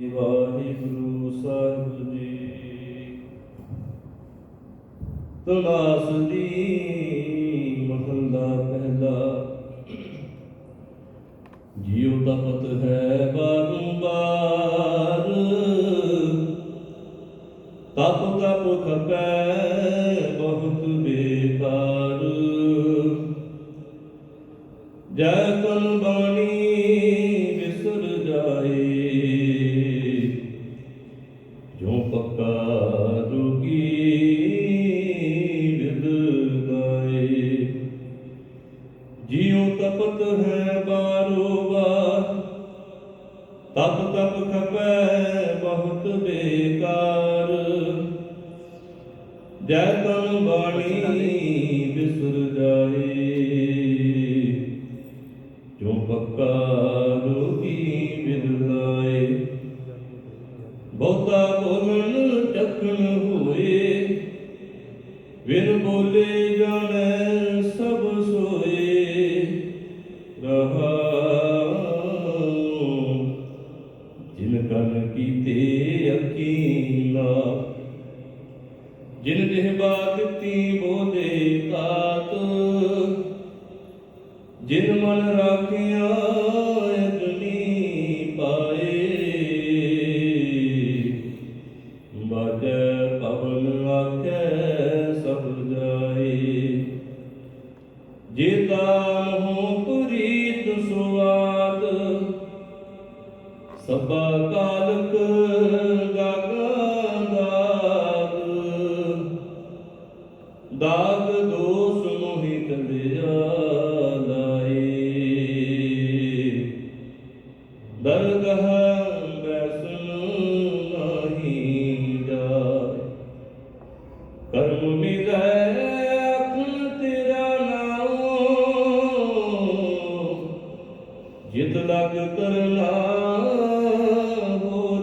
ਵਾਹਿਗੁਰੂ ਸਾਹਿਬ ਜੀ। ਤਲਾਸ ਦੀ ਮਹੱਲਾ ਪਹਿਲਾ। ਜਿਉ ਤਪਤ ਹੈ ਬਾਰੰਬਾਰ ਤਪ ਤਪ ਖਪੈ ਬਹੁਤ ਬੇਕਾਰ। ਜੈ ਤਨ ਬਾਣੀ ਤਪ ਤਪ ਖਪੈ ਬਹੁਤ ਬੇਕਾਰ। ਜੈ ਤਨ ਬਾਣੀ ਵਿਸਰ ਜਾਏ। ਜੋ ਪੱਕਾ ਰੋਗੀ ਵਿਦ ਲਾਏ। ਬਹੁਤਾ ਬੋਲਣ ਚੱਕਣ ਹੋਏ। ਵਿਨ ਬੋਲੇ ਜਾਣੈ ਸਭ ਜਿਨ ਦੇਹ ਬਾਦਤੀ ਬੋਲੇ ਤਾਤ। ਜਿਨ ਮਨ ਰਾਖਿਆ ਅਗਨੀ ਪਾਏ। ਬਾਜੈ ਪਵਨ ਆਖੈ ਸਭ ਜਾਏ। ਜੇਤਾ ਮੋਹ ਪ੍ਰੀਤ ਸੁਆਦ, ਸਭਾ ਕਾਲਕ ਦਾਗ ਦੋਸ ਮੋਹਿ ਕੰਦਿਆ ਲਾਏ ਦਰਗਹ ਬੈਸਨ ਨਹੀਂ ਜਾਏ। ਕਰਮ ਮਿਲੈ ਅਖਨ ਤੇਰਾ ਨਾਮ ਜਿਤ ਲਗ ਕਰਨਾ ਹੋਰ